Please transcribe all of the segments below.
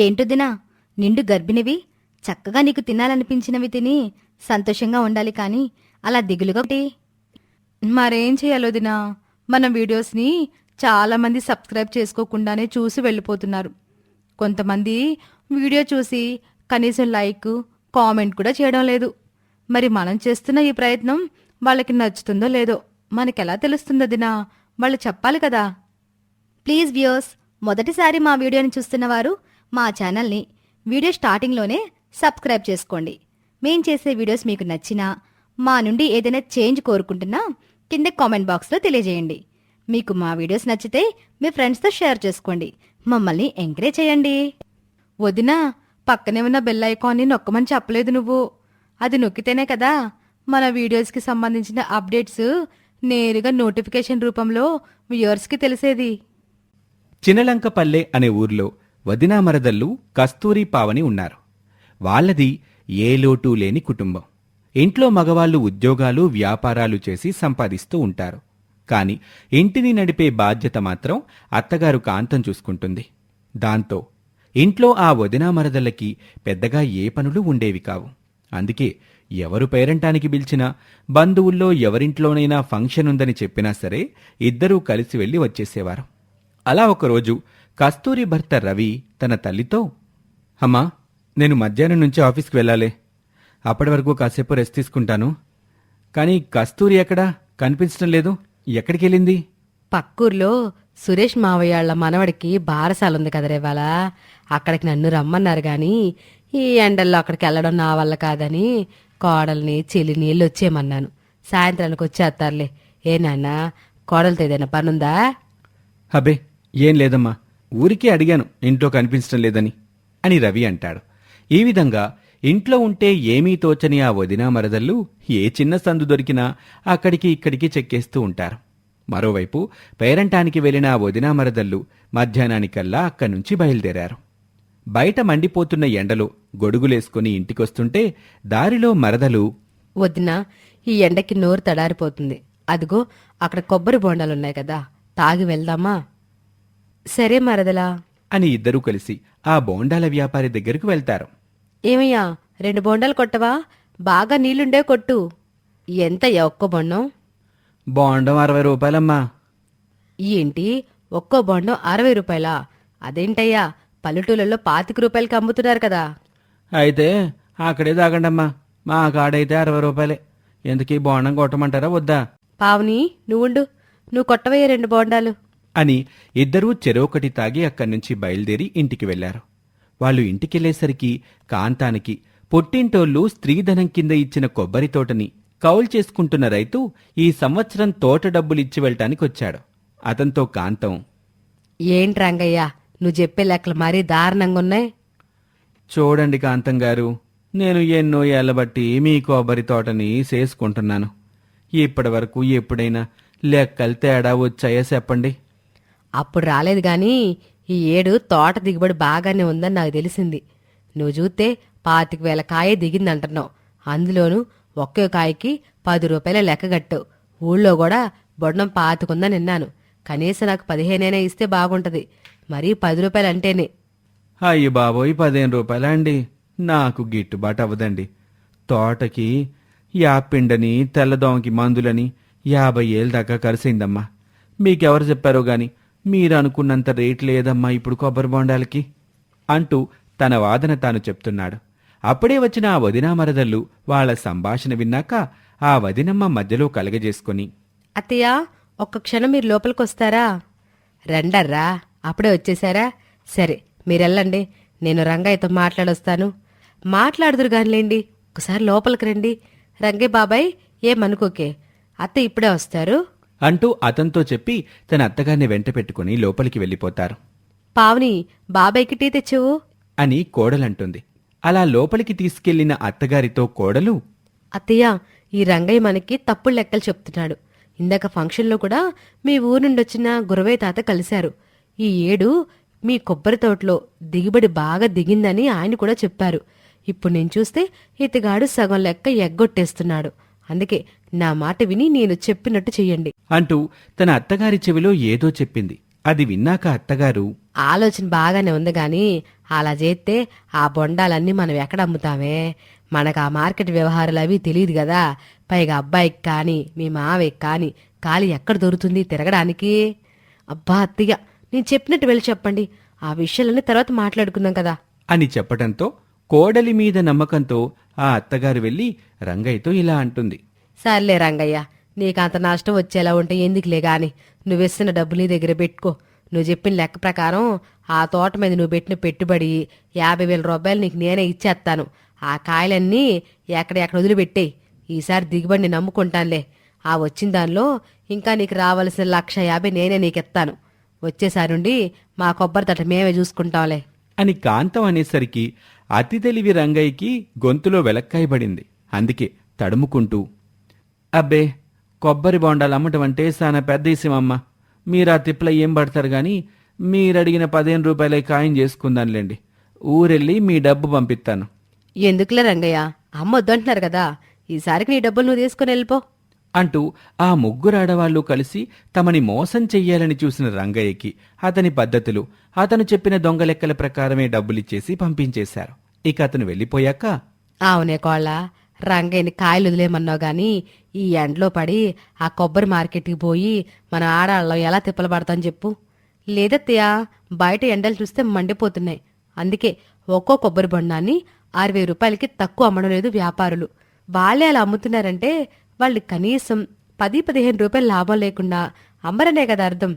ఏంటొదినా నిండు గర్భిణివి. చక్కగా నీకు తినాలనిపించినవి తిని సంతోషంగా ఉండాలి కానీ అలా దిగులుగా ఒకటి మరేం చేయాలోదినా మన వీడియోస్ని చాలామంది సబ్స్క్రైబ్ చేసుకోకుండానే చూసి వెళ్ళిపోతున్నారు. కొంతమంది వీడియో చూసి కనీసం లైక్ కామెంట్ కూడా చేయడం లేదు. మరి మనం చేస్తున్న ఈ ప్రయత్నం వాళ్ళకి నచ్చుతుందో లేదో మనకెలా తెలుస్తుందో దినా వాళ్ళు చెప్పాలి కదా. ప్లీజ్ వ్యూయర్స్ మొదటిసారి మా వీడియోని చూస్తున్నవారు మా ఛానల్ని వీడియో స్టార్టింగ్లోనే సబ్స్క్రైబ్ చేసుకోండి. మేం చేసే వీడియోస్ మీకు నచ్చినా మా నుండి ఏదైనా చేంజ్ కోరుకుంటున్నా కింద కామెంట్ బాక్స్లో తెలియజేయండి. మీకు మా వీడియోస్ నచ్చితే మీ ఫ్రెండ్స్తో షేర్ చేసుకోండి. మమ్మల్ని ఎంకరేజ్ చేయండి. వదినా పక్కనే ఉన్న బెల్ ఐకాన్ని నొక్కమని చెప్పలేదు నువ్వు. అది నొక్కితేనే కదా మన వీడియోస్కి సంబంధించిన అప్డేట్స్ నేరుగా నోటిఫికేషన్ రూపంలో వ్యూయర్స్కి తెలిసేది. చినలంకపల్లె అనే ఊర్లో వదినామరదల్లు కస్తూరి పావని ఉన్నారు. వాళ్ళది ఏ లోటు లేని కుటుంబం. ఇంట్లో మగవాళ్ళు ఉద్యోగాలు వ్యాపారాలు చేసి సంపాదిస్తూ ఉంటారు. కాని ఇంటిని నడిపే బాధ్యత మాత్రం అత్తగారు కాంతం చూసుకుంటుంది. దాంతో ఇంట్లో ఆ వదినామరదల్లకి పెద్దగా ఏ పనులు ఉండేవి కావు. అందుకే ఎవరు పేరంటానికి పిలిచినా బంధువుల్లో ఎవరింట్లోనైనా ఫంక్షన్ ఉందని చెప్పినా సరే ఇద్దరూ కలిసి వెళ్ళి వచ్చేసేవారు. అలా ఒకరోజు కస్తూరి భర్త రవి తన తల్లితో అమ్మా నేను మధ్యాహ్నం నుంచి ఆఫీస్కి వెళ్ళాలి. అప్పటి వరకు కాసేపు రెస్ట్ తీసుకుంటాను. కానీ కస్తూరి ఎక్కడా? కనిపించడం లేదు. ఎక్కడికి వెళ్ళింది? పక్కూర్లో సురేష్ మావయ్యాళ్ళ మనవడికి బారసాల ఉంది కదరే ఇవాళ అక్కడికి నన్ను రమ్మన్నారు గాని ఈ ఎండల్లో అక్కడికి వెళ్ళడం నా వల్ల కాదని కోడల్ని చెల్లిని వెళ్ళి వచ్చేయమన్నాను సాయంత్రానికి వచ్చేస్తారులే. ఏ నాన్న కోడలతో ఏదైనా పనుందా? అబే ఏం లేదమ్మా. ఊరికే అడిగాను ఇంట్లో కనిపించడం లేదని అని రవి అంటాడు. ఈ విధంగా ఇంట్లో ఉంటే ఏమీ తోచని ఆ వదినా మరదళ్ళు ఏ చిన్న సందు దొరికినా అక్కడికి ఇక్కడికి చెక్కేస్తూ ఉంటారు. మరోవైపు పేరంటానికి వెళ్ళిన ఆ వదినా మరదళ్ళు మధ్యాహ్నానికల్లా అక్కడి నుంచి బయలుదేరారు. బయట మండిపోతున్న ఎండలో గొడుగులేసుకుని ఇంటికొస్తుంటే దారిలో మరదలు వదినా ఈ ఎండకి నోరు తడారిపోతుంది. అదిగో అక్కడ కొబ్బరి బోండాలున్నాయి కదా తాగి వెళ్దామా? సరే మరదలా. అని ఇద్దరూ కలిసి ఆ బోండాల వ్యాపారి దగ్గరకు వెళ్తారు. ఏమయ్యా రెండు బోండాలు కొట్టవా? బాగా నీళ్ళుండే కొట్టు. ఎంత ఒక్క బొండం? బోండం అరవై రూపాయలమ్మా. ఏంటి ఒక్కో బొండం అరవై రూపాయలా? అదేంటయ్యా పల్లెటూళ్ళలో పాతిక రూపాయలకి అమ్ముతున్నారు కదా. అయితే అక్కడే తాగండమ్మా. మా కాడైతే అరవై రూపాయలే. ఎందుకీ బోండం కొట్టమంటారా వద్దా? పావుని నువ్వుండు. నువ్వు కొట్టవయ్యే రెండు బోండాలు. అని ఇద్దరూ చెరొకటి తాగి అక్కడి నుంచి బయలుదేరి ఇంటికి వెళ్ళారు. వాళ్ళు ఇంటికెళ్ళేసరికి కాంతానికి పుట్టింటోళ్ళు స్త్రీధనం కింద ఇచ్చిన కొబ్బరి తోటని కౌలు చేసుకుంటున్న రైతు ఈ సంవత్సరం తోట డబ్బులిచ్చి వెళ్ళటానికి వచ్చాడు. అతనితో కాంతం ఏంటి రంగయ్య నువ్వు చెప్పే లెక్కలు మరీ దారుణంగా ఉన్నాయి. చూడండి కాంతం గారు నేను ఎన్నో ఏళ్ళ బట్టి మీ కొబ్బరి తోటని చేసుకుంటున్నాను. ఇప్పటి వరకు ఎప్పుడైనా లెక్కలు తేడా వచ్చాయా చెప్పండి. అప్పుడు రాలేదు గాని ఈ ఏడు తోట దిగుబడి బాగానే ఉందని నాకు తెలిసింది. నువ్వు చూస్తే పాతిక వేల కాయ దిగిందంటున్నావు. అందులోనూ ఒకే కాయకి పది రూపాయల లెక్క కట్టావు ఊళ్ళో కూడా బొడ్డం పాతికుందని విన్నాను కనీసం నాకు పదిహేనైనా ఇస్తే బాగుంటది. మరీ పది రూపాయలు అంటేనే. అయ్యి బాబోయ్ పదిహేను రూపాయలా అండి? నాకు గిట్టుబాటు అవ్వదండి. తోటకి యాపిండని తెల్లదోమకి మందులని యాభై ఏళ్ళ దాకా ఖర్చయిందమ్మా మీకెవరు చెప్పారో గాని మీరు అనుకున్నంత రేట్ లేదమ్మా ఇప్పుడు కొబ్బరి బొండాలకి అంటూ తన వాదన తాను చెప్తున్నాడు. అప్పుడే వచ్చిన ఆ వదినా మరదళ్ళు వాళ్ళ సంభాషణ విన్నాక ఆ వదినమ్మ మధ్యలో కలగజేసుకుని అత్తయ్య ఒక్క క్షణం మీరు లోపలికి వస్తారా రండర్రా అప్పుడే వచ్చేసారా? సరే మీరెళ్ళండి నేను రంగయ్యతో మాట్లాడొస్తాను. మాట్లాడుదురు కానిలేండి ఒకసారి లోపలికి రండి. రంగయ్య బాబాయ్ ఏమనుకోకే? అత్త ఇప్పుడే వస్తారు. అంటూ అతనితో చెప్పి తన అత్తగారిని వెంట పెట్టుకుని లోపలికి వెళ్ళిపోతారు. పావని బాబాయ్కి టీ తెచ్చువు? అని కోడలంటుంది. అలా లోపలికి తీసుకెళ్ళిన అత్తగారితో కోడలు అత్తయ్య ఈ రంగయ్య మనకి తప్పుడు లెక్కలు చెప్తున్నాడు. ఇందాక ఫంక్షన్లో కూడా మీ ఊరు నుండి వచ్చిన గురవయ్య తాత కలిశారు. ఈ ఏడు మీ కొబ్బరి తోటలో దిగుబడి బాగా దిగిందని ఆయన కూడా చెప్పారు. ఇప్పుడు నేను చూస్తే ఇతగాడు సగం లెక్క ఎగ్గొట్టేస్తున్నాడు. అందుకే నా మాట విని నేను చెప్పినట్టు చెయ్యండి. అంటూ తన అత్తగారి చెవిలో ఏదో చెప్పింది. అది విన్నాక అత్తగారు ఆలోచన బాగానే ఉంది గాని అలా చేస్తే ఆ బొండాలన్నీ మనం ఎక్కడ అమ్ముతామే? మనకు ఆ మార్కెట్ వ్యవహారాలు అవి తెలియదు కదా. పైగా అబ్బాయికి కానీ మీ మావయ్యకి కానీ ఖాళీ ఎక్కడ దొరుకుతుంది తిరగడానికి? అబ్బా అత్తయ్య నేను చెప్పినట్టు వెళ్ళి చెప్పండి. ఆ విషయాలన్నీ తర్వాత మాట్లాడుకుందాం కదా. అని చెప్పటంతో కోడలి మీద నమ్మకంతో ఆ అత్తగారు వెళ్ళి రంగయ్యతో ఇలా అంటుంది. సర్లే రంగయ్య నీకు అంత నష్టం వచ్చేలా ఉంటే ఎందుకులే గాని? నువ్వు ఇస్తున్న డబ్బు నీ దగ్గర పెట్టుకో. నువ్వు చెప్పిన లెక్క ప్రకారం ఆ తోట మీద నువ్వు పెట్టిన పెట్టుబడి యాభై వేల రూపాయలు నీకు నేనే ఇచ్చేస్తాను. ఆ కాయలన్నీ ఎక్కడెక్కడ వదిలిపెట్టేయి. ఈసారి దిగుబడిని నమ్ముకుంటానులే. ఆ వచ్చిన దానిలో ఇంకా నీకు రావాల్సిన లక్ష యాభై నేనే నీకు ఇస్తాను వచ్చేసారి నుండి మా కొబ్బరి తట మేమే చూసుకుంటాంలే. అని కాంతం అనేసరికి అతి తెలివి రంగయ్యకి గొంతులో వెలక్కాయబడింది. అందుకే తడుముకుంటూ అబ్బే కొబ్బరి బొండాలు అమ్మటం అంటే చాలా పెద్ద ఇసమమ్మ మీరు ఆ తిప్పల ఏం పడతారు గాని మీరడిగిన పదిహేను రూపాయలే ఖాయం చేసుకుందానులేండి ఊరెళ్ళి మీ డబ్బు పంపిస్తాను. ఎందుకులే రంగయ్య? అమ్మ వద్దంటున్నారు కదా. ఈసారికి నీ డబ్బులు నువ్వు తీసుకుని వెళ్ళిపో. అంటూ ఆ ముగ్గురు ఆడవాళ్ళు కలిసి తమని మోసం చెయ్యాలని చూసిన రంగయ్యకి అతని పద్ధతులు అతను చెప్పిన దొంగ లెక్కల ప్రకారమే డబ్బులిచ్చేసి పంపించేశారు. ఇక అతను వెళ్ళిపోయాక అవునే కోళ్ళ రంగయ్యని కాయలు వదిలేమన్నావు గాని ఈ ఎండలో పడి ఆ కొబ్బరి మార్కెట్కి పోయి మన ఆడాళ్ళం ఎలా తిప్పలు పడతాం చెప్పు. లేదత్తయ్య బయట ఎండలు చూస్తే మండిపోతున్నాయి. అందుకే ఒక్కో కొబ్బరి బొండాన్ని అరవై రూపాయలకి తక్కువ అమ్మడం లేదు వ్యాపారులు. వాళ్ళే అలా అమ్ముతున్నారంటే వాళ్ళు కనీసం పది పదిహేను రూపాయలు లాభం లేకుండా అమ్మరనే కదా అర్థం.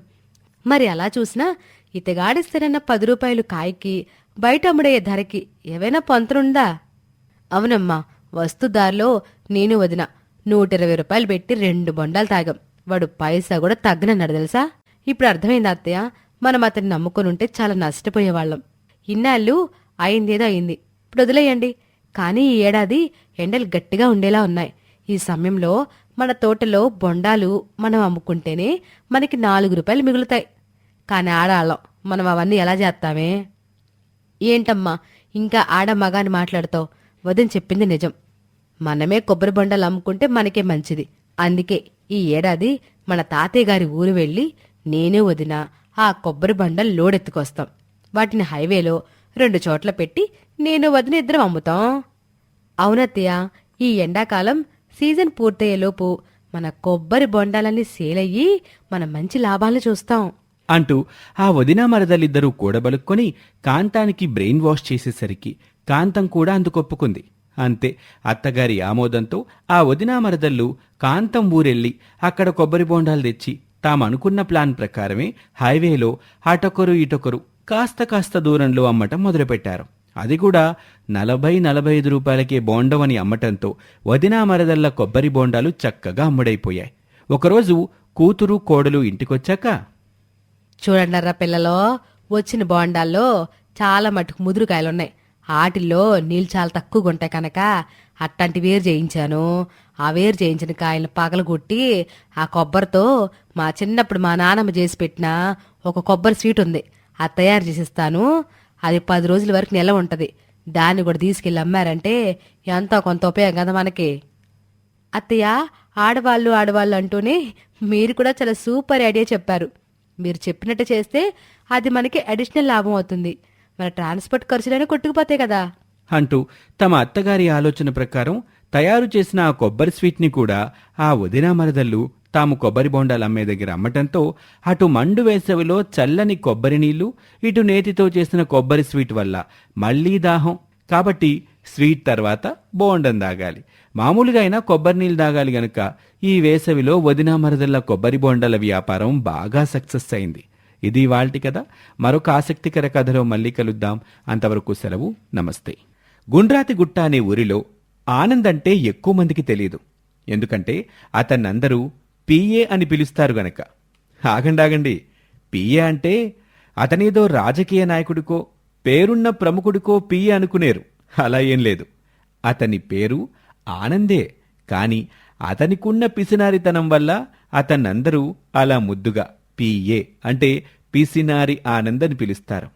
మరి అలా చూసినా ఇతగాడిస్తేనన్న పది రూపాయలు కాయకి బయట అమ్ముడే ధరకి ఏవైనా పొంతనుందా అవునమ్మా వస్తుదారిలో నేను వదిన. నూట ఇరవై రూపాయలు పెట్టి రెండు బొండాలు తాగాం. వాడు పైసా కూడా తగ్గనన్నాడు తెలుసా? ఇప్పుడు అర్థమైంది అత్తయ్య? మనం అతన్ని నమ్ముకొని ఉంటే చాలా నష్టపోయేవాళ్ళం. ఇన్నాళ్ళు అయిందేదో అయింది. ఇప్పుడు వదిలేయండి. కానీ ఈ ఏడాది ఎండలు గట్టిగా ఉండేలా ఉన్నాయి. ఈ సమయంలో మన తోటలో బొండాలు మనం అమ్ముకుంటేనే మనకి నాలుగు రూపాయలు మిగులుతాయి. కానీ ఆడాళ్ళం. మనం అవన్నీ ఎలా చేస్తామే? ఏంటమ్మా? ఇంకా ఆడ మగాని మాట్లాడుతావు. వదిన చెప్పింది నిజం. మనమే కొబ్బరి బొండాలు అమ్ముకుంటే మనకే మంచిది. అందుకే ఈ ఏడాది మన తాతయ్య గారి ఊరు వెళ్ళి నేనే వదిన ఆ కొబ్బరి బండలు లోడెత్తుకొస్తాం. వాటిని హైవేలో రెండు చోట్ల పెట్టి నేను వదిన ఇద్దరం అమ్ముతాం. అవునత్తయ్య ఈ ఎండాకాలం సీజన్ పూర్తయ్యేలోపు మన కొబ్బరి బొండాలన్నీ సేలయ్యి మన మంచి లాభాలు చూస్తాం. అంటూ ఆ వదిన మరదలిద్దరూ కూడబలుక్కొని కాంతానికి బ్రెయిన్ వాష్ చేసేసరికి కాంతం కూడా అందుకొప్పుకుంది. అంతే. అత్తగారి ఆమోదంతో ఆ వదినా మరదళ్ళు కాంతం ఊరెళ్ళి అక్కడ కొబ్బరి బోండాలు తెచ్చి తామనుకున్న ప్లాన్ ప్రకారమే హైవేలో అటొకరు ఇటొకరు కాస్త కాస్త దూరంలో అమ్మటం మొదలుపెట్టారు. అది కూడా నలభై నలభై ఐదు రూపాయలకే బోండవని అమ్మటంతో వదినా మరదళ్ళ కొబ్బరి బోండాలు చక్కగా అమ్ముడైపోయాయి. ఒకరోజు కూతురు కోడలు ఇంటికొచ్చాక చూడండర్రా పిల్లలో వచ్చిన బోండాల్లో చాలా మటుకు ముదురుకాయలున్నాయి. ఆటిల్లో నీళ్ళు చాలా తక్కువగా ఉంటాయి కనుక అట్లాంటి వేరు చేయించాను. ఆ వేరు చేయించిన కాయలను పగలగొట్టి ఆ కొబ్బరితో మా చిన్నప్పుడు మా నాన్నమ్మ చేసి పెట్టిన ఒక కొబ్బరి స్వీట్ ఉంది. అది తయారు చేసిస్తాను. అది పది రోజుల వరకు నిల ఉంటుంది. దాన్ని కూడా తీసుకెళ్ళి అమ్మారంటే ఎంతో కొంత ఉపయోగం కదా మనకి. అత్తయ్య ఆడవాళ్ళు ఆడవాళ్ళు అంటూనే మీరు కూడా చాలా సూపర్ ఐడియా చెప్పారు. మీరు చెప్పినట్టు చేస్తే అది మనకి అడిషనల్ లాభం అవుతుంది. మన ట్రాన్స్పోర్ట్ ఖర్చులైనా కొట్టుకుపోతాయి కదా. అంటూ తమ అత్తగారి ఆలోచన ప్రకారం తయారు చేసిన ఆ కొబ్బరి స్వీట్ని కూడా ఆ వదిన మరదళ్ళు తాము కొబ్బరి బొండాలు అమ్మే దగ్గర అమ్మటంతో అటు మండు వేసవిలో చల్లని కొబ్బరి నీళ్ళు ఇటు నేతితో చేసిన కొబ్బరి స్వీట్ వల్ల మళ్ళీ దాహం. కాబట్టి స్వీట్ తర్వాత బోండం దాగాలి. మామూలుగా అయినా కొబ్బరి నీళ్ళు దాగాలి గనుక ఈ వేసవిలో వదినా మరదళ్ళ కొబ్బరి బొండాల వ్యాపారం బాగా సక్సెస్ అయింది. ఇది వాల్టి కథ. మరొక ఆసక్తికర కథలో మళ్ళీ కలుద్దాం. అంతవరకు సెలవు. నమస్తే. గుండ్రాతి గుట్ట అనే ఊరిలో ఆనంద్ అంటే ఎక్కువ మందికి తెలియదు ఎందుకంటే అతన్నందరూ పిఏ అని పిలుస్తారు గనక. ఆగండాగండి. పిఏ అంటే అతనేదో రాజకీయ నాయకుడికో పేరున్న ప్రముఖుడికో పిఏ అనుకునేరు. అలా ఏం లేదు. అతని పేరు ఆనందే. కాని అతనికున్న పిసినారితనం వల్ల అతన్నందరూ అలా ముద్దుగా పిఏ అంటే పిసినారి ఆనంద్ అని పిలుస్తారు.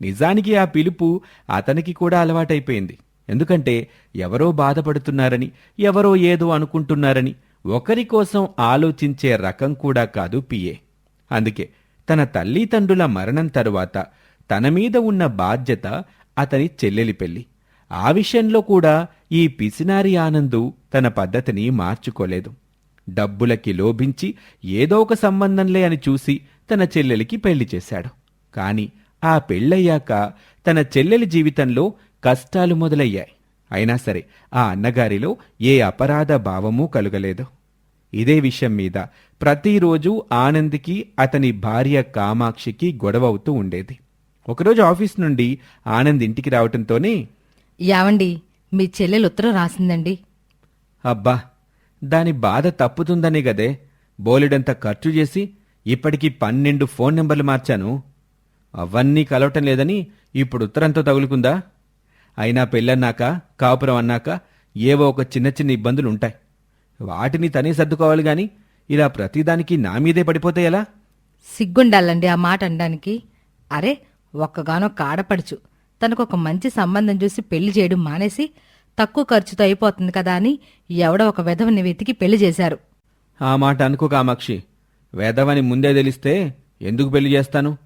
నిజానికి ఆ పిలుపు అతనికి కూడా అలవాటైపోయింది. ఎందుకంటే ఎవరో బాధపడుతున్నారని ఎవరో ఏదో అనుకుంటున్నారని ఒకరి కోసం ఆలోచించే రకం కూడా కాదు పిఏ అందుకే తన తల్లిదండ్రుల మరణం తరువాత తన మీద ఉన్న బాధ్యత అతని చెల్లెలి పెళ్ళి ఆ విషయంలో కూడా ఈ పిసినారి ఆనందు తన పద్ధతిని మార్చుకోలేదు. డబ్బులకి లోభించి ఏదో ఒక సంబంధంలే అని చూసి తన చెల్లెలికి పెళ్ళి చేశాడు. కాని ఆ పెళ్ళయ్యాక తన చెల్లెలి జీవితంలో కష్టాలు మొదలయ్యాయి. అయినా సరే ఆ అన్నగారిలో ఏ అపరాధ భావమూ కలుగలేదు. ఇదే విషయం మీద ప్రతిరోజు ఆనంద్కి అతని భార్య కామాక్షికి గొడవ అవుతూ ఉండేది. ఒకరోజు ఆఫీస్ నుండి ఆనంద్ ఇంటికి రావటంతోనే యావండి మీ చెల్లెలు ఉత్తరం రాసిందండి. అబ్బా దాని బాధ తప్పుతుందనే గదే. బోలెడంత ఖర్చు చేసి ఇప్పటికీ పన్నెండు ఫోన్ నెంబర్లు మార్చాను. అవన్నీ కలవటం లేదని ఇప్పుడు ఉత్తరంతో తగులుకుందా? అయినా పెళ్ళన్నాక కాపురం అన్నాక ఏవో ఒక చిన్న చిన్న ఇబ్బందులు ఉంటాయి వాటిని తనే సర్దుకోవాలి గాని ఇలా ప్రతిదానికి నా మీదే పడిపోతే ఎలా? సిగ్గుండాలండి ఆ మాట అనడానికి. అరే ఒక్కగానో కాడపడుచు. తనకు ఒక మంచి సంబంధం చూసి పెళ్ళి చేయడం మానేసి తక్కువ ఖర్చుతో అయిపోతుంది కదా అని ఎవడో ఒక విధవని వెతికి పెళ్ళి చేశారు. ఆ మాట అనుకో కామాక్షి. వేదవని ముందే తెలిస్తే ఎందుకు పెళ్ళి చేస్తాను?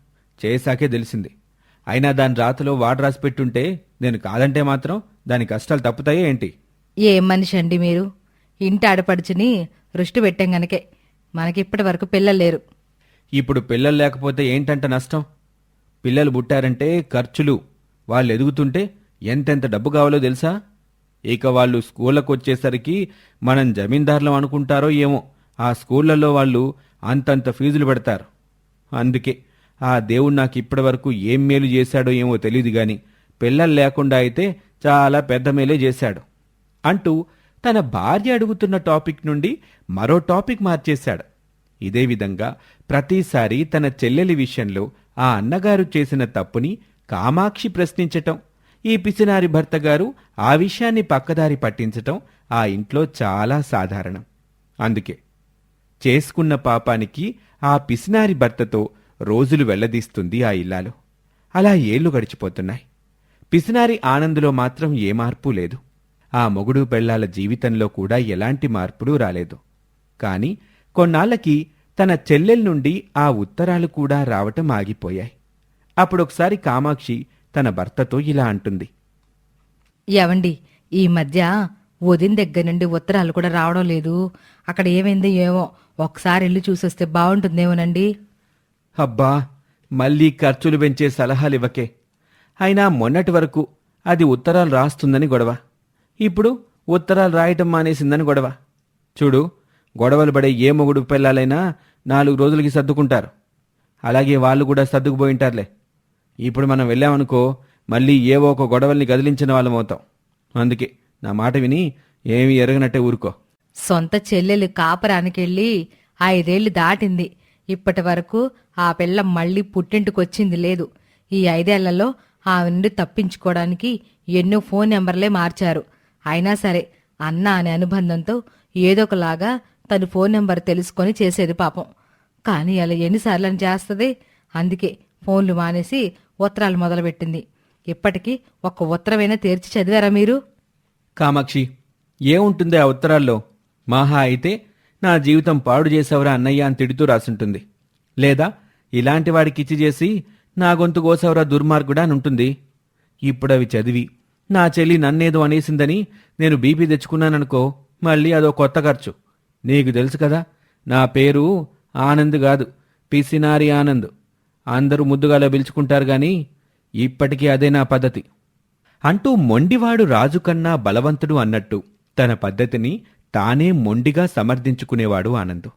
చేశాకే తెలిసింది. అయినా దాని రాతలో వాడు రాసి పెట్టుంటే నేను కాదంటే మాత్రం దాని కష్టాలు తప్పుతాయే ఏంటి? ఏం మనిషి అండి మీరు? ఇంటి ఆడపడుచుని రుష్టి పెట్టాం గనకే. మనకిప్పటి వరకు పిల్లలు లేరు. ఇప్పుడు పిల్లలు లేకపోతే ఏంటంట నష్టం? పిల్లలు పుట్టారంటే ఖర్చులు. వాళ్ళు ఎదుగుతుంటే ఎంతెంత డబ్బు కావాలో తెలుసా? ఇక వాళ్ళు స్కూళ్ళకు వచ్చేసరికి మనం జమీందారులం అనుకుంటారో ఏమో. ఆ స్కూళ్ళలో వాళ్ళు అంతంత ఫీజులు పెడతారు. అందుకే ఆ దేవుడు నాకు ఇప్పటివరకు ఏం మేలు చేశాడో ఏమో తెలియదు గాని పిల్లలు లేకుండా అయితే చాలా పెద్ద మేలే చేశాడు. అంటూ తన భార్య అడుగుతున్న టాపిక్ నుండి మరో టాపిక్ మార్చేశాడు. ఇదే విధంగా ప్రతిసారి తన చెల్లెలి విషయంలో ఆ అన్నగారు చేసిన తప్పుని కామాక్షి ప్రశ్నించటం ఈ పిసినారి భర్త గారు ఆ విషయాన్ని పక్కదారి పట్టించటం ఆ ఇంట్లో చాలా సాధారణం. అందుకే చేసుకున్న పాపానికి ఆ పిసినారి భర్తతో రోజులు వెళ్ళదీస్తుంది ఆ ఇల్లాలు. అలా ఏళ్ళు గడిచిపోతున్నాయి. పిసినారి ఆనందులో మాత్రం ఏ మార్పు లేదు. ఆ మొగుడు పెళ్ళాల జీవితంలో కూడా ఎలాంటి మార్పులు రాలేదు. కాని కొన్నాళ్ళకి తన చెల్లెల్ నుండి ఆ ఉత్తరాలు కూడా రావటం ఆగిపోయాయి. అప్పుడొకసారి కామాక్షి తన భర్తతో ఇలా అంటుంది. ఏవండి ఈ మధ్య వదిన దగ్గర నుండి ఉత్తరాలు కూడా రావడం లేదు. అక్కడ ఏమైందో ఏమో ఒకసారి వెళ్ళి చూసొస్తే బాగుంటుందేమోనండి? అబ్బా మళ్ళీ ఖర్చులు పెంచే సలహాలు ఇవ్వకే. అయినా మొన్నటి వరకు అది ఉత్తరాలు రాస్తుందని గొడవ. ఇప్పుడు ఉత్తరాలు రాయటం మానేసిందని గొడవ. చూడు గొడవలు పడే ఏ మొగుడు పిల్లలైనా నాలుగు రోజులకి సర్దుకుంటారు. అలాగే వాళ్ళు కూడా సర్దుకుపోయింటారులే ఇప్పుడు మనం వెళ్ళామనుకో మళ్ళీ ఏవో ఒక గొడవల్ని గదిలించిన వాళ్ళం అవుతాం. అందుకే నా మాట విని ఏమీ ఎరగనట్టే ఊరుకో. సొంత చెల్లెలు కాపరానికెళ్ళి ఐదేళ్ళు దాటింది. ఇప్పటి వరకు ఆ పిల్ల మళ్ళీ పుట్టింటికొచ్చింది లేదు. ఈ ఐదేళ్ళలో ఆమె నుండి తప్పించుకోవడానికి ఎన్నో ఫోన్ నెంబర్లే మార్చారు. అయినా సరే అన్న అనే అనుబంధంతో ఏదో ఒకలాగా తను ఫోన్ నెంబర్ తెలుసుకొని చేసేది పాపం. కానీ అలా ఎన్నిసార్లు అని చేస్తుంది. అందుకే ఫోన్లు మానేసి ఉత్తరాలు మొదలుపెట్టింది. ఇప్పటికీ ఒక్క ఉత్తరమైనా తెరిచి చదివారా మీరు? కామాక్షి ఏముంటుంది ఆ ఉత్తరాల్లో? మహా అయితే నా జీవితం పాడు చేసావురా అన్నయ్య అని తిడుతూ రాసుంటుంది. లేదా ఇలాంటి వాడికి ఇచ్చి చేసి నా గొంతు కోసావురా దుర్మార్గుడా అని ఉంటుంది. ఇప్పుడు అవి చదివి నా చెల్లి నన్నేదో అనేసిందని నేను బీపీ తెచ్చుకున్నాననుకో మళ్ళీ అదో కొత్త ఖర్చు. నీకు తెలుసు కదా నా పేరు ఆనంద్ కాదు పిసినారి ఆనంద్. అందరూ ముద్దుగాలో పిలుచుకుంటారు గాని ఇప్పటికీ అదే నా పద్ధతి. అంటూ మొండివాడు రాజు కన్నా బలవంతుడు అన్నట్టు తన పద్ధతిని తానే మొండిగా సమర్థించుకునేవాడు ఆనందు.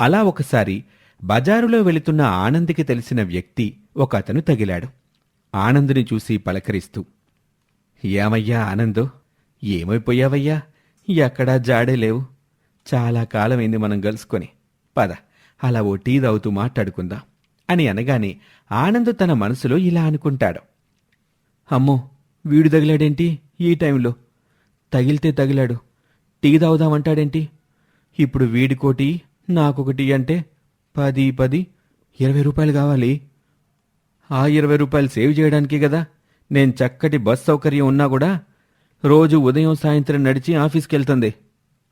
అలా ఒకసారి బజారులో వెళుతున్న ఆనంద్కి తెలిసిన వ్యక్తి ఒక అతను తగిలాడు. ఆనందుని చూసి పలకరిస్తూ ఏమయ్యా ఆనందు? ఏమైపోయావయ్యా? ఎక్కడా జాడే లేవు. చాలా కాలమైంది మనం కలుసుకొని పద అలా ఓ టీ తాగుతూ మాట్లాడుకుందాం. అని అనగానే ఆనంద్ తన మనసులో ఇలా అనుకుంటాడు. అమ్మో వీడు తగిలాడేంటి ఈ టైంలో? తగిలితే తగిలాడు. టీ తాగుదామంటాడేంటి? ఇప్పుడు వీడికోటి నాకొకటి అంటే పది పది ఇరవై రూపాయలు కావాలి. ఆ ఇరవై రూపాయలు సేవ్ చేయడానికే కదా. నేను చక్కటి బస్ సౌకర్యం ఉన్నా కూడా రోజు ఉదయం సాయంత్రం నడిచి ఆఫీస్కి వెళ్తుంది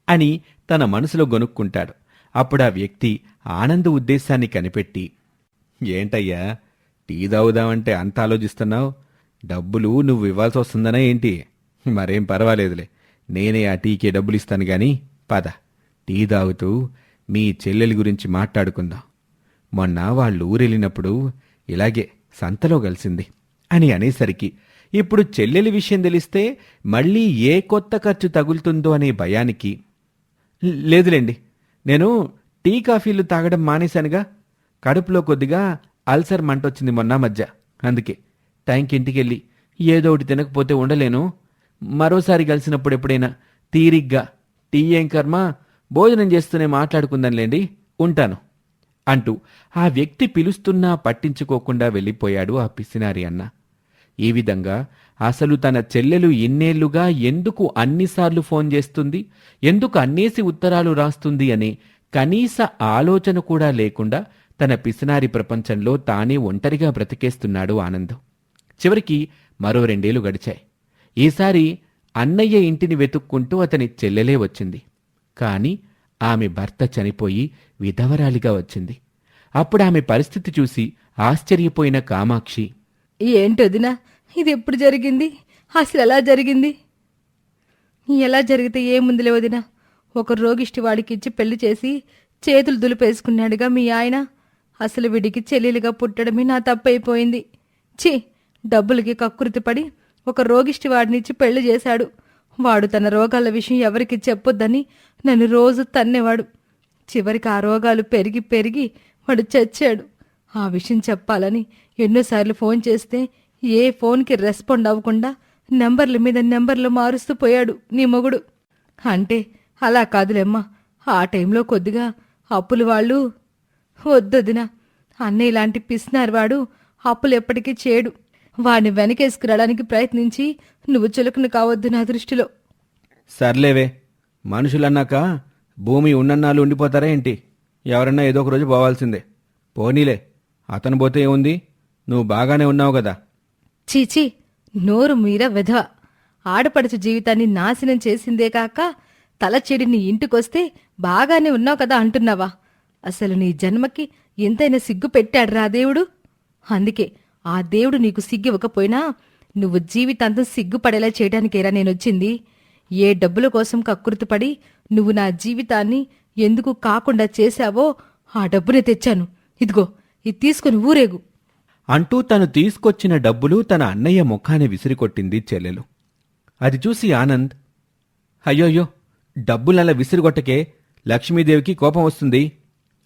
అని తన మనసులో గొనుక్కుంటాడు. అప్పుడు ఆ వ్యక్తి ఆనంద్ ఉద్దేశాన్ని కనిపెట్టి ఏంటయ్యా? టీ తాగుదామంటే అంత ఆలోచిస్తున్నావు? డబ్బులు నువ్వు ఇవ్వాల్సి వస్తుందనా ఏంటి? మరేం పర్వాలేదులే. నేనే ఆ టీకే డబ్బులు ఇస్తాను గాని పద. టీ తాగుతూ మీ చెల్లెలి గురించి మాట్లాడుకుందాం. మొన్న వాళ్ళు ఊరెళ్ళినప్పుడు ఇలాగే సంతలో కలిసింది అని అనేసరికి ఇప్పుడు చెల్లెలి విషయం తెలిస్తే మళ్ళీ ఏ కొత్త ఖర్చు తగులుతుందో అనే భయానికి లేదులేండి. నేను టీ కాఫీలు తాగడం మానేశానుగా. కడుపులో కొద్దిగా అల్సర్ మంటొచ్చింది మొన్న మధ్య. అందుకే టైంకి ఇంటికెళ్ళి ఏదో ఒకటి తినకపోతే ఉండలేను. మరోసారి కలిసినప్పుడు ఎప్పుడైనా తీరిగ్గా టీ ఏం కర్మ? భోజనం చేస్తూనే మాట్లాడుకుందాంలేండి ఉంటాను అంటూ ఆ వ్యక్తి పిలుస్తున్నా పట్టించుకోకుండా వెళ్ళిపోయాడు ఆ పిసినారి అన్న. ఈ విధంగా అసలు తన చెల్లెలు ఇన్నేళ్ళుగా ఎందుకు అన్నిసార్లు ఫోన్ చేస్తుంది? ఎందుకు అన్నేసి ఉత్తరాలు రాస్తుంది అనే కనీస ఆలోచన కూడా లేకుండా తన పిసినారి ప్రపంచంలో తానే ఒంటరిగా బ్రతికేస్తున్నాడు ఆనందం. చివరికి మరో రెండేళ్ళు గడిచాయి. ఈసారి అన్నయ్య ఇంటిని వెతుక్కుంటూ అతని చెల్లెలే వచ్చింది. కాని ఆమె భర్త చనిపోయి విధవరాలిగా వచ్చింది. అప్పుడు ఆమె పరిస్థితి చూసి ఆశ్చర్యపోయిన కామాక్షి ఏంటొదినా ఇది ఎప్పుడు జరిగింది? అసలు ఎలా జరిగింది? ఎలా జరిగితే ఏముందిలే వదినా ఒక రోగిష్టి వాడికి ఇచ్చి పెళ్ళి చేసి చేతులు దులిపేసుకున్నాడుగా మీ ఆయన. అసలు వీడికి చెల్లెలుగా పుట్టడమే నా తప్పైపోయింది. ఛీ డబ్బులకి కక్కుర్తి పడి ఒక రోగిష్టి వాడినిచ్చి పెళ్ళి చేశాడు. వాడు తన రోగాల విషయం ఎవరికి చెప్పొద్దని నన్ను రోజు తన్నేవాడు. చివరికి ఆ రోగాలు పెరిగి పెరిగి వాడు చచ్చాడు. ఆ విషయం చెప్పాలని ఎన్నోసార్లు ఫోన్ చేస్తే ఏ ఫోన్కి రెస్పాండ్ అవ్వకుండా నెంబర్ల మీద నెంబర్లు మారుస్తూ పోయాడు నీ మొగుడు. అంటే అలా కాదులేమ్మా ఆ టైంలో కొద్దిగా అప్పులు వాళ్ళు వద్దొదినా అన్నయ్య లాంటి పిసినారు వాడు అప్పులు ఎప్పటికీ చేయడు వాడిని వెనకేసుకురావడానికి ప్రయత్నించి నువ్వు చులకన కావద్దు నా దృష్టిలో. సర్లేవే. మనుషులన్నాక భూమి ఉన్నన్నాళ్ళు ఉండిపోతారా ఏంటి? ఎవరన్నా ఏదో ఒక రోజు పోవాల్సిందే. పోనీలే. అతను పోతే ఏముంది? నువ్వు బాగానే ఉన్నావు కదా. చీచీ నోరు మీర వెధ ఆడపడుచు జీవితాన్ని నాశనం చేసిందే కాక తల చెడి నీ ఇంటికొస్తే బాగానే ఉన్నావు కదా అంటున్నావా? అసలు నీ జన్మకి ఎంతైనా సిగ్గు పెట్టాడ్రా దేవుడు? అందుకే ఆ దేవుడు నీకు సిగ్గివ్వకపోయినా నువ్వు జీవితాంతం సిగ్గుపడేలా చేయడానికేరా నేనొచ్చింది. ఏ డబ్బుల కోసం కక్కుర్తిపడి నువ్వు నా జీవితాన్ని ఎందుకు కాకుండా చేశావో ఆ డబ్బునే తెచ్చాను. ఇదిగో ఇది తీసుకుని ఊరేగు. అంటూ తను తీసుకొచ్చిన డబ్బులు తన అన్నయ్య ముఖాన్ని విసిరికొట్టింది చెల్లెలు. అది చూసి ఆనంద్ అయ్యోయ్యో డబ్బులలా విసిరిగొట్టకే లక్ష్మీదేవికి కోపం వస్తుంది.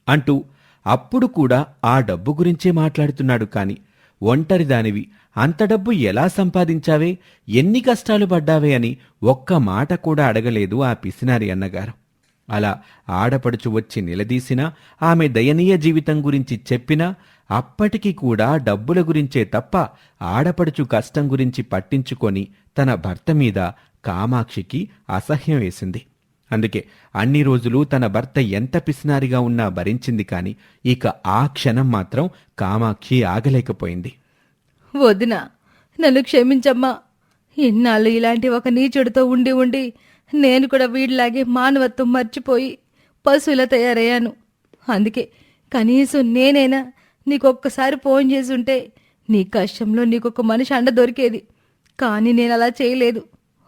అంటూ అప్పుడు కూడా ఆ డబ్బు గురించే మాట్లాడుతున్నాడు కాని ఒంటరిదానివి అంత డబ్బు ఎలా సంపాదించావే? ఎన్ని కష్టాలు పడ్డావే అని ఒక్క మాట కూడా అడగలేదు ఆ పిసినారి అన్నగారు. అలా ఆడపడుచు వచ్చి నిలదీసినా ఆమె దయనీయ జీవితం గురించి చెప్పినా అప్పటికి కూడా డబ్బుల గురించే తప్ప ఆడపడుచు కష్టం గురించి పట్టించుకొని తన భర్త మీద కామాక్షికి అసహ్యం వేసింది. అందుకే అన్ని రోజులు తన భర్త ఎంత పిసినారిగా ఉన్నా భరించింది కాని ఇక ఆ క్షణం మాత్రం కామాక్షి ఆగలేకపోయింది. వదినా నన్ను క్షమించమ్మా. ఇన్నాళ్ళు ఇలాంటి ఒక నీచుడితో ఉండి ఉండి నేను కూడా వీడిలాగే మానవత్వం మర్చిపోయి పశువులా తయారయ్యాను. అందుకే కనీసం నేనైనా నీకొక్కసారి ఫోన్ చేసి ఉంటే నీ కష్టంలో నీకొక మనిషి అండ దొరికేది. కానీ నేను అలా చేయలేదు.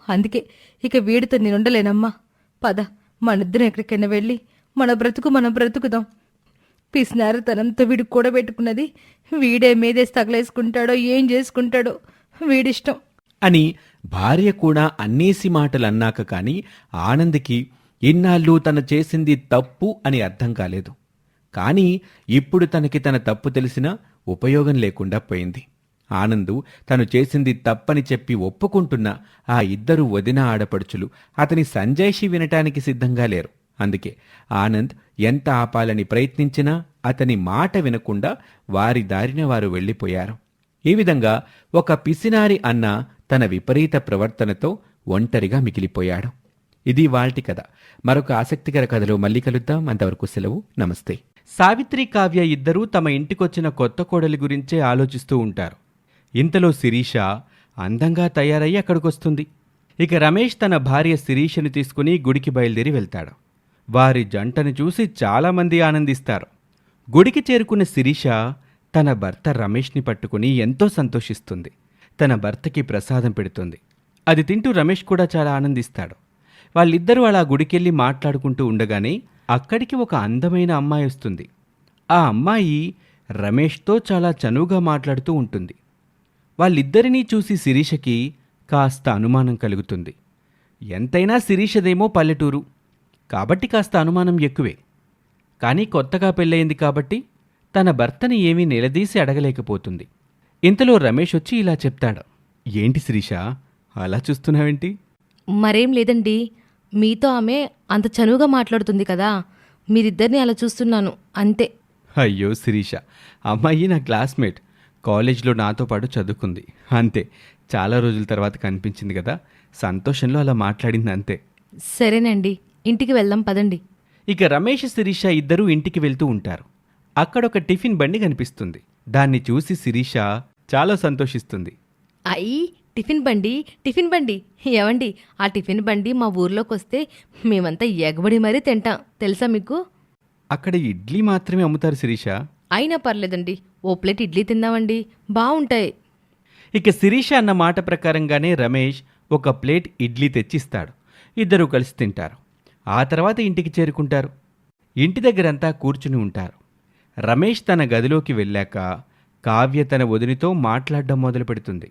అందుకే ఇక వీడితో నేను ఉండలేనమ్మా పద మనిద్దరం ఎక్కడికైనా వెళ్ళి మన బ్రతుకు మనం బ్రతుకుదాం. పిసినారు తనంతా వీడు కూడబెట్టుకున్నది వీడే మీదేసి తగలేసుకుంటాడో ఏం చేసుకుంటాడో వీడిష్టం. అని భార్య కూడా అన్నేసి మాటలు అన్నాక కాని ఆనంద్కి ఇన్నాళ్ళు తను చేసింది తప్పు అని అర్థం కాలేదు. కానీ ఇప్పుడు తనకి తన తప్పు తెలిసినా ఉపయోగం లేకుండా పోయింది. ఆనందు తను చేసింది తప్పని చెప్పి ఒప్పుకుంటున్న ఆ ఇద్దరు వదిన ఆడపడుచులు అతని సంజయ్షి వినటానికి సిద్ధంగా లేరు. అందుకే ఆనంద్ ఎంత ఆపాలని ప్రయత్నించినా అతని మాట వినకుండా వారి దారిన వారు వెళ్ళిపోయారు. ఈ విధంగా ఒక పిసినారి అన్న తన విపరీత ప్రవర్తనతో ఒంటరిగా మిగిలిపోయాడు. ఇది వాల్టి కథ. మరొక ఆసక్తికర కథలో మళ్ళీ కలుద్దాం. అంతవరకు సెలవు. నమస్తే. సావిత్రి కావ్య ఇద్దరూ తమ ఇంటికొచ్చిన కొత్త కోడలి గురించే ఆలోచిస్తూ ఉంటారు. ఇంతలో శిరీష అందంగా తయారయ్యి అక్కడికొస్తుంది. ఇక రమేష్ తన భార్య శిరీషని తీసుకుని గుడికి బయలుదేరి వెళ్తాడు. వారి జంటను చూసి చాలామంది ఆనందిస్తారు. గుడికి చేరుకున్న శిరీష తన భర్త రమేష్ని పట్టుకుని ఎంతో సంతోషిస్తుంది. తన భర్తకి ప్రసాదం పెడుతుంది. అది తింటూ రమేష్ కూడా చాలా ఆనందిస్తాడు. వాళ్ళిద్దరూ అలా గుడికెళ్ళి మాట్లాడుకుంటూ ఉండగానే అక్కడికి ఒక అందమైన అమ్మాయి వస్తుంది. ఆ అమ్మాయి రమేష్తో చాలా చనువుగా మాట్లాడుతూ ఉంటుంది. వాళ్ళిద్దరినీ చూసి శిరీషకి కాస్త అనుమానం కలుగుతుంది. ఎంతైనా శిరీషదేమో పల్లెటూరు. కాబట్టి కాస్త అనుమానం ఎక్కువే. కానీ కొత్తగా పెళ్ళయింది కాబట్టి తన భర్తని ఏమీ నిలదీసి అడగలేకపోతుంది. ఇంతలో రమేష్ వచ్చి ఇలా చెప్తాడు. ఏంటి శిరీష? అలా చూస్తున్నావేంటి? మరేం లేదండి. మీతో ఆమె అంత చనువుగా మాట్లాడుతుంది కదా. మీరిద్దరిని అలా చూస్తున్నాను. అంతే. అయ్యో శిరీష. అమ్మాయి నా క్లాస్మేట్. కాలేజ్లో నాతో పాటు చదువుకుంది. అంతే. చాలా రోజుల తర్వాత కనిపించింది కదా. సంతోషంలో అలా మాట్లాడింది అంతే. సరేనండి. ఇంటికి వెళ్దాం పదండి. ఇక రమేష్ శిరీష ఇద్దరూ ఇంటికి వెళ్తూ ఉంటారు. అక్కడ ఒక టిఫిన్ బండి కనిపిస్తుంది. దాన్ని చూసి శిరీష చాలా సంతోషిస్తుంది. అయ్యి టిఫిన్ బండి టిఫిన్ బండి. ఏవండి? ఆ టిఫిన్ బండి మా ఊర్లోకి వస్తే మేమంతా ఎగబడి మరీ తింటాం. తెలుసా మీకు? అక్కడ ఇడ్లీ మాత్రమే అమ్ముతారు శిరీష. అయినా పర్లేదండి. ఓ ప్లేట్ ఇడ్లీ తిందామండి. బాగుంటాయి ఇక శిరీష అన్న మాట ప్రకారంగానే రమేష్ ఒక ప్లేట్ ఇడ్లీ తెచ్చిస్తాడు. ఇద్దరూ కలిసి తింటారు. ఆ తర్వాత ఇంటికి చేరుకుంటారు. ఇంటి దగ్గరంతా కూర్చుని ఉంటారు. రమేష్ తన గదిలోకి వెళ్ళాక కావ్య తన వదినితో మాట్లాడడం మొదలు పెడుతుంది.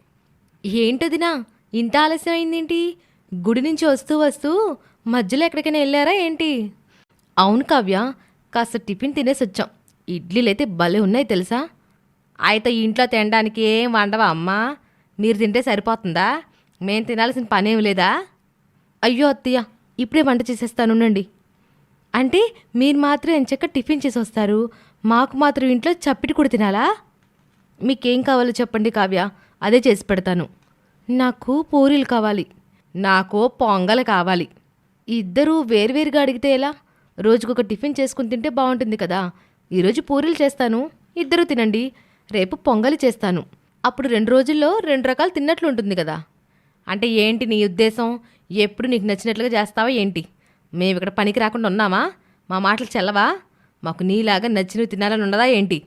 ఏంటదినా? ఇంత ఆలస్యం అయిందేంటి? గుడి నుంచి వస్తూ వస్తూ మధ్యలో ఎక్కడికైనా వెళ్ళారా ఏంటి? అవును కావ్య కాస్త టిఫిన్ తినేసి వచ్చాం ఇడ్లీలైతే భలే ఉన్నాయి తెలుసా? అయితే ఇంట్లో తినడానికి ఏం వండవా అమ్మా? మీరు తింటే సరిపోతుందా? మేము తినాల్సిన పనేం లేదా? అయ్యో అత్తయ్య ఇప్పుడే వంట చేసేస్తానుండండి అంటే మీరు మాత్రం ఎంచక్క టిఫిన్ చేసి వస్తారు? మాకు మాత్రం ఇంట్లో చప్పిటి కూడా తినాలా? మీకేం కావాలో చెప్పండి కావ్య అదే చేసి పెడతాను. నాకు పూరీలు కావాలి నాకు పొంగల్ కావాలి. ఇద్దరూ వేరువేరుగా అడిగితే ఎలా? రోజుకొక టిఫిన్ చేసుకుని తింటే బాగుంటుంది కదా. ఈరోజు పూరీలు చేస్తాను. ఇద్దరు తినండి. రేపు పొంగలి చేస్తాను. అప్పుడు రెండు రోజుల్లో రెండు రకాలు తిన్నట్లు ఉంటుంది కదా. అంటే ఏంటి నీ ఉద్దేశం? ఎప్పుడు నీకు నచ్చినట్లుగా చేస్తావా ఏంటి? మేము ఇక్కడ పనికి రాకుండా ఉన్నామా? మా మాటలు చెల్లవా? మాకు నీలాగా నచ్చినవి తినాలని ఉండదా ఏంటి?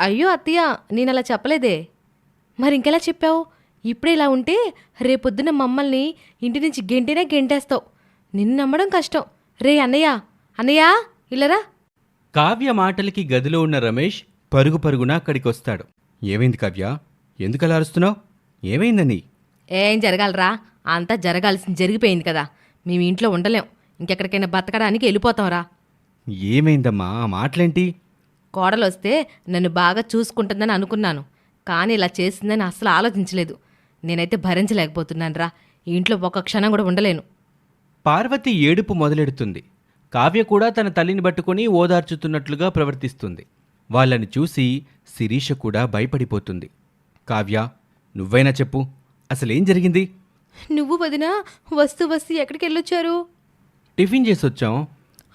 అయ్యో అత్తయ్య నేను అలా చెప్పలేదే. మరి ఇంకెలా చెప్పావు? ఇప్పుడే ఇలా ఉంటే రేపొద్దున మమ్మల్ని ఇంటి నుంచి గెంటేనే గెంటేస్తావు. నిన్ను నమ్మడం కష్టం. రే అన్నయ్య అన్నయ్య ఇల్లరా? కావ్య మాటలకి గదిలో ఉన్న రమేష్ పరుగు పరుగున అక్కడికి వస్తాడు ఏమైంది కావ్య? ఎందుకు అలా అరుస్తున్నావు? ఏమైందని? ఏం జరగాలరా. అంతా జరగాల్సింది జరిగిపోయింది కదా. మేము ఇంట్లో ఉండలేం. ఇంకెక్కడికైనా బతకడానికి వెళ్ళిపోతాంరా. ఏమైందమ్మా? ఆ మాటలేంటి? కోడలు వస్తే నన్ను బాగా చూసుకుంటుందని అనుకున్నాను. కానీ ఇలా చేసిందని అసలు ఆలోచించలేదు. నేనైతే భరించలేకపోతున్నాను రా ఇంట్లో ఒక్క క్షణం కూడా ఉండలేను. పార్వతి ఏడుపు మొదలెడుతుంది. కావ్య కూడా తన తల్లిని పట్టుకుని ఓదార్చుతున్నట్లుగా ప్రవర్తిస్తుంది. వాళ్ళని చూసి శిరీష కూడా భయపడిపోతుంది. కావ్య నువ్వైనా చెప్పు అసలేం జరిగింది? నువ్వు వదినా వస్తూ వస్తూ ఎక్కడికి వెళ్ళొచ్చారు? టిఫిన్ చేసొచ్చాం.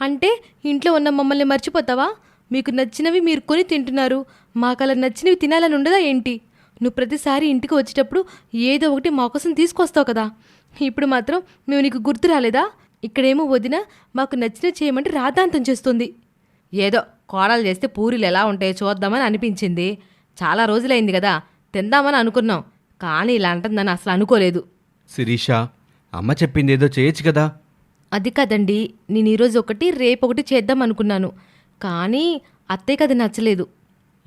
అంటే ఇంట్లో ఉన్న మమ్మల్ని మర్చిపోతావా? మీకు నచ్చినవి మీరు కొని తింటున్నారు. మాకు అలా నచ్చినవి తినాలని ఉండదా ఏంటి? నువ్వు ప్రతిసారి ఇంటికి వచ్చేటప్పుడు ఏదో ఒకటి మా కోసం తీసుకొస్తావు కదా. ఇప్పుడు మాత్రం మేము నీకు గుర్తు రాలేదా? ఇక్కడేమో వదిన మాకు నచ్చినవి చేయమంటే రాద్ధాంతం చేస్తుంది. ఏదో కోడలు చేస్తే పూరీలు ఎలా ఉంటాయో చూద్దామని అనిపించింది. చాలా రోజులైంది కదా తిందామని అనుకున్నాం. కానీ ఇలా అంటుందని అసలు అనుకోలేదు. శిరీష అమ్మ చెప్పిందేదో చేయొచ్చు కదా? అది కదండి నేను ఈరోజు ఒకటి రేపు ఒకటి చేద్దాం అనుకున్నాను. కానీ అత్తయ్యకి అది నచ్చలేదు.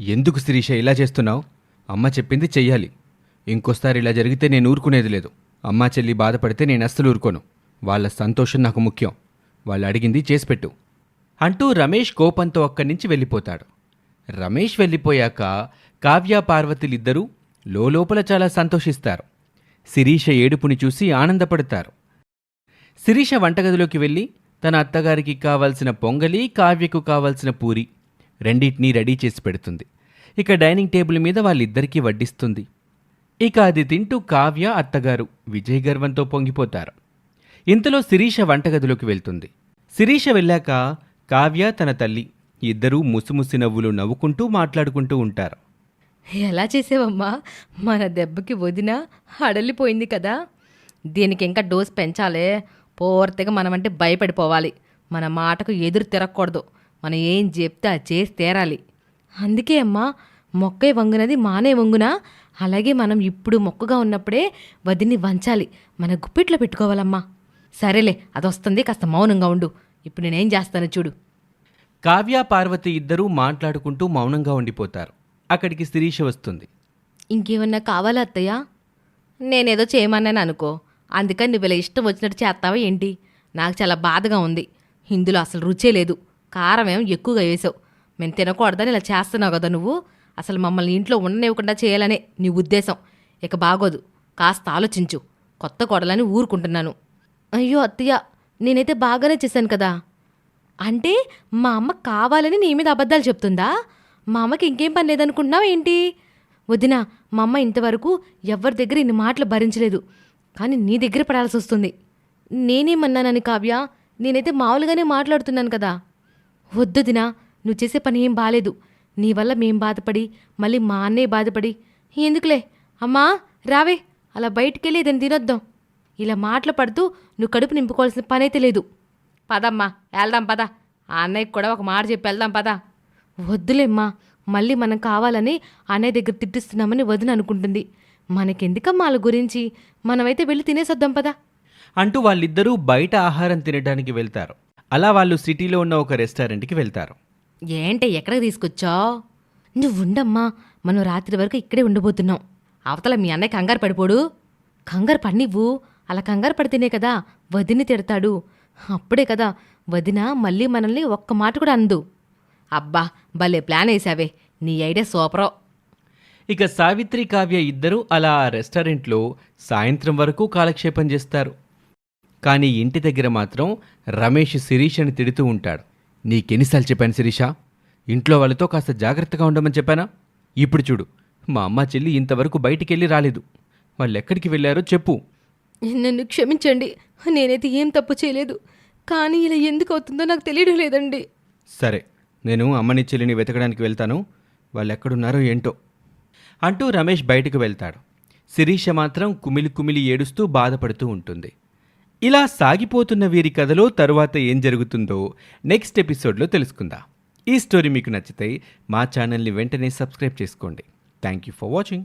ఎందుకు శిరీష ఇలా చేస్తున్నావు? అమ్మ చెప్పింది చెయ్యాలి. ఇంకోసారి ఇలా జరిగితే నేను ఊరుకునేది లేదు. అమ్మా చెల్లి బాధపడితే నేను అస్సలు ఊరుకోను. వాళ్ళ సంతోషం నాకు ముఖ్యం. వాళ్ళు అడిగింది చేసిపెట్టు అంటూ రమేష్ కోపంతో అక్కడి నుంచి వెళ్ళిపోతాడు. రమేష్ వెళ్ళిపోయాక కావ్య పార్వతులిద్దరూ లోపల చాలా సంతోషిస్తారు. శిరీష ఏడుపుని చూసి ఆనందపడతారు. శిరీష వంటగదిలోకి వెళ్ళి తన అత్తగారికి కావాల్సిన పొంగలి కావ్యకు కావాల్సిన పూరి రెండింటినీ రెడీ చేసి పెడుతుంది. ఇక డైనింగ్ టేబుల్ మీద వాళ్ళిద్దరికీ వడ్డిస్తుంది. ఇక అది తింటూ కావ్య అత్తగారు విజయ్ గర్వంతో పొంగిపోతారు. ఇంతలో శిరీష వంటగదిలోకి వెళ్తుంది. శిరీష వెళ్ళాక కావ్య తన తల్లి ఇద్దరూ ముసిముసి నవ్వులు నవ్వుకుంటూ మాట్లాడుకుంటూ ఉంటారు. ఎలా చేసేవమ్మా? మన దెబ్బకి వదిన అడలిపోయింది కదా. దీనికి ఇంకా డోస్ పెంచాలే. పూర్తిగా మనమంటే భయపడిపోవాలి. మన మాటకు ఎదురు తిరగకూడదు. మనం ఏం చెప్తే అది చేసి తీరాలి. అందుకే అమ్మా మొక్కే వంగునది మానే వంగునా? అలాగే మనం ఇప్పుడు మొక్కగా ఉన్నప్పుడే వదిని వంచాలి. మన గుప్పిట్లో పెట్టుకోవాలమ్మా. సరేలే అది వస్తుంది కాస్త మౌనంగా ఉండు. ఇప్పుడు నేనేం చేస్తాను చూడు. కావ్య పార్వతి ఇద్దరూ మాట్లాడుకుంటూ మౌనంగా ఉండిపోతారు. అక్కడికి శిరీష వస్తుంది. ఇంకేమన్నా కావాలా అత్తయ్య? నేనేదో చేయమన్నాను అనుకో. అందుకని నువ్వు ఇలా ఇష్టం వచ్చినట్టు చేస్తావా ఏంటి? నాకు చాలా బాధగా ఉంది. ఇందులో అసలు రుచే లేదు. కారం ఏం ఎక్కువగా వేసావు. మేము తినకూడదని ఇలా చేస్తున్నావు కదా నువ్వు? అసలు మమ్మల్ని ఇంట్లో ఉండనివ్వకుండా చేయాలనే నీ ఉద్దేశం. ఇక బాగోదు. కాస్త ఆలోచించు. కొత్త కొడలని ఊరుకుంటున్నాను. అయ్యో అత్తయ్య నేనైతే బాగానే చేశాను కదా. అంటే మా అమ్మ కావాలని నీ మీద అబద్ధాలు చెప్తుందా? మా అమ్మకి ఇంకేం పని లేదనుకుంటున్నావు ఏంటి? వదినా మా అమ్మ ఇంతవరకు ఎవరి దగ్గర ఇన్ని మాటలు భరించలేదు. కానీ నీ దగ్గర పడాల్సి వస్తుంది. నేనేమన్నానని కావ్య నేనైతే మామూలుగానే మాట్లాడుతున్నాను కదా. వద్దు దినా నువ్వు చేసే పని ఏం బాలేదు. నీ వల్ల మేం బాధపడి మళ్ళీ మా అన్నయ్య బాధపడి. ఎందుకులే? అమ్మా రావే. అలా బయటికెళ్ళి ఇదని తినొద్దాం. ఇలా మాటలు పడుతూ నువ్వు కడుపు నింపుకోవాల్సిన పని అయితే లేదు. పదమ్మా వెళ్దాం పద. ఆ అన్నయ్యకి కూడా ఒక మాట చెప్పి వెళ్దాం పద. వద్దులేమ్మా మళ్ళీ మనం కావాలని అన్నయ్య దగ్గర తిట్టిస్తున్నామని వదిన అనుకుంటుంది. మనకెందుకమ్మా వాళ్ళ గురించి? మనమైతే వెళ్ళి తినేసొద్దాం పదా. అంటూ వాళ్ళిద్దరూ బయట ఆహారం తినడానికి వెళ్తారు. అలా వాళ్ళు సిటీలో ఉన్న ఒక రెస్టారెంట్కి వెళ్తారు. ఏంటే ఎక్కడికి తీసుకొచ్చావు? నువ్వు ఉండమ్మా మనం రాత్రి వరకు ఇక్కడే ఉండబోతున్నాం. అవతల మీ అన్నయ్య కంగారు పడిపోడు. కంగారు పడినివ్వు. అలా కంగారు పడితేనే కదా వదిని తిడతాడు. అప్పుడే కదా వదిన మళ్ళీ మనల్ని ఒక్క మాట కూడా అందు అబ్బా భలే ప్లాన్ వేసావే నీ ఐడియా సూపరో. ఇక సావిత్రి కావ్య ఇద్దరూ అలా రెస్టారెంట్లో సాయంత్రం వరకు కాలక్షేపం చేస్తారు. కానీ ఇంటి దగ్గర మాత్రం రమేష్ శిరీషని తిడుతూ ఉంటాడు. నీకెన్నిసార్లు చెప్పాను శిరీష? ఇంట్లో వాళ్ళతో కాస్త జాగ్రత్తగా ఉండమని చెప్పానా? ఇప్పుడు చూడు మా అమ్మ చెల్లి ఇంతవరకు బయటికెళ్ళి రాలేదు. వాళ్ళు ఎక్కడికి వెళ్ళారో చెప్పు. నన్ను క్షమించండి. నేనైతే ఏం తప్పు చేయలేదు. కానీ ఇలా ఎందుకు అవుతుందో నాకు తెలియడం లేదండి. సరే నేను అమ్మని చెల్లిని వెతకడానికి వెళ్తాను. వాళ్ళు ఎక్కడున్నారో ఏంటో అంటూ రమేష్ బయటకు వెళ్తాడు. శిరీష మాత్రం కుమిలి కుమిలి ఏడుస్తూ బాధపడుతూ ఉంటుంది. ఇలా సాగిపోతున్న వీరి కథలో తరువాత ఏం జరుగుతుందో నెక్స్ట్ ఎపిసోడ్లో తెలుసుకుందాం. ఈ స్టోరీ మీకు నచ్చితే మా ఛానల్ని వెంటనే సబ్స్క్రైబ్ చేసుకోండి. Thank you for watching.